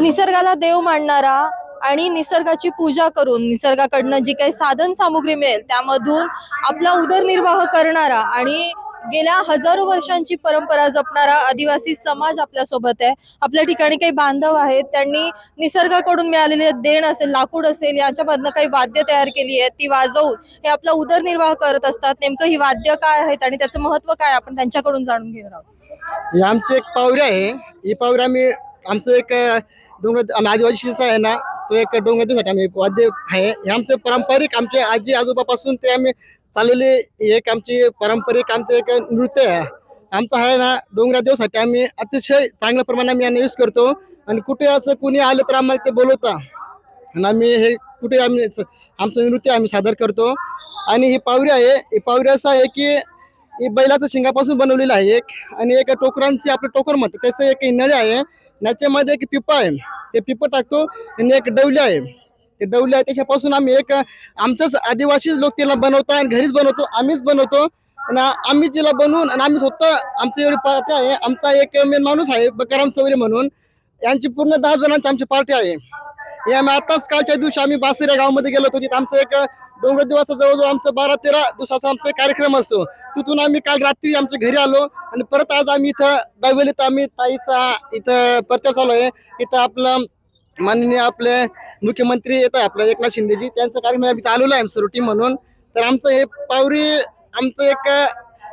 निसर्गाला देव मानणारा आणि निसर्गाची पूजा करून निसर्गाकडनं जी काही साधन सामुग्री मिळेल त्यामधून आपला उदरनिर्वाह करणारा आणि गेल्या हजारो वर्षांची परंपरा जपणारा आदिवासी समाज आपल्यासोबत आहे. आपल्या ठिकाणी काही बांधव आहेत त्यांनी निसर्गाकडून मिळालेले देण असेल लाकूड असेल याच्यामधनं काही वाद्य तयार केली आहेत ती वाजवून हे आपला उदरनिर्वाह करत असतात. नेमकं ही वाद्य काय आहेत आणि त्याचं महत्त्व काय आपण त्यांच्याकडून जाणून घेणार आहोत. हे आमचे एक पावरे आहे. ही पावरे आम्ही आमचं एक डोंगर आम्ही आदिवासीचा आहे ना तो एक डोंगर दिवसासाठी आम्ही वाद्य आहे. हे आमचे पारंपरिक आमचे आजी आजोबापासून ते आम्ही चाललेले एक आमची पारंपरिक आमचं एक नृत्य आहे. आमचं आहे ना डोंगरा देवासाठी आम्ही अतिशय चांगल्या प्रमाणे आम्ही यांना यूज करतो. आणि कुठे असं कुणी आलं तर आम्हाला ते बोलवता. आणि आम्ही हे कुठे आम्ही आमचं नृत्य आम्ही सादर करतो. आणि ही पावरी आहे ही पावरी असं आहे की ही बैलाचं शिंगापासून बनवलेलं आहे एक. आणि एक टोकरांची आपलं टोकर म्हणतो त्याचं एक नळे आहे. त्याच्यामध्ये एक पिपा आहे. ते पिपं टाकतो आणि एक डवली आहे. ते डवले आहे त्याच्यापासून आम्ही एक आमचंच आदिवासीच लोक त्याला बनवतो आणि घरीच बनवतो आम्हीच बनवतो. आणि आम्ही तिला बनवून आणि आम्ही स्वतः आमची एवढी पार्टी आहे. आमचा एक मेन माणूस आहे बकाराम चौरे म्हणून. यांची पूर्ण दहा जणांची आमची पार्टी आहे. हे आम्ही आताच कालच्या दिवशी आम्ही बासऱ्या गावामध्ये गेलो होतो. तिथं आमचं एक डोंगर दिवसा जवळजवळ आमचं बारा तेरा दिवसाचा आमचा कार्यक्रम असतो. तिथून आम्ही काल रात्री आमच्या घरी आलो आणि परत आज आम्ही इथं दावेलीत आम्ही ताईचा इथं प्रचार चालू आहे. इथं आपलं माननीय आपले मुख्यमंत्री येत आहे आपलं एकनाथ शिंदेजी. त्यांचं कार्यक्रम आम्ही आलेलो आहे आमचं रुटीन म्हणून. तर आमचं हे पावरी आमचं एक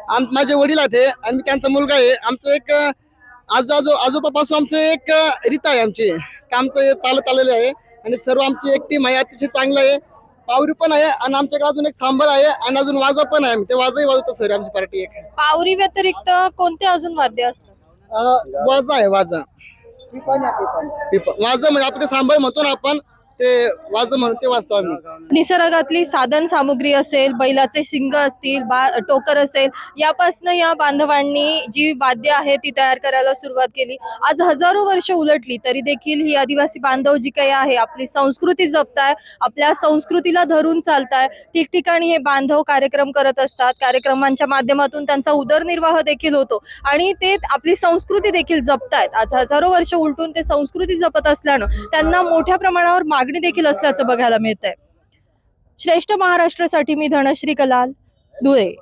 आम माझे वडील आहेत आणि त्यांचा मुलगा आहे. आमचं एक आजो आजो आजोबापासून आमचं एक रीत आहे आमची. ते आमचं हे चालत आलेलं आहे आणि सर्व आमची एक टीम आहे अतिशय चांगलं आहे. पावरी पण आहे आणि आमच्याकडे अजून एक सांबर आहे आणि अजून वाजा पण आहे. ते वाजही वाजवतो सर आमची पार्टी एक. पावरी व्यतिरिक्त कोणते अजून वाद्य असतात अं, वाजा आहे वाजा. पिपा- वाजा म्हणजे आपण ते सांबर म्हणतो ना आपण. ते वाज म्हणून ते वाचतो आम्ही. निसर्गातली साधन सामुग्री असेल बैलाचे शिंग असतील बा टोकर असेल यापासनं या बांधवांनी जी वाद्य आहे ती तयार करायला सुरुवात केली. आज हजारो वर्ष उलटली तरी देखील ही आदिवासी बांधव जी काही आहे आपली संस्कृती जपताय आपल्या संस्कृतीला धरून चालताय. ठिकठिकाणी हे बांधव कार्यक्रम करत असतात कार्यक्रमांच्या माध्यमातून त्यांचा उदरनिर्वाह देखील होतो आणि ते आपली संस्कृती देखील जपतायत. आज हजारो वर्ष उलटून ते संस्कृती जपत असल्यानं त्यांना मोठ्या प्रमाणावर माग मागणी देखील असल्याचं बघायला मिळतंय. श्रेष्ठ महाराष्ट्रासाठी मी धनश्री कलाल धुळे.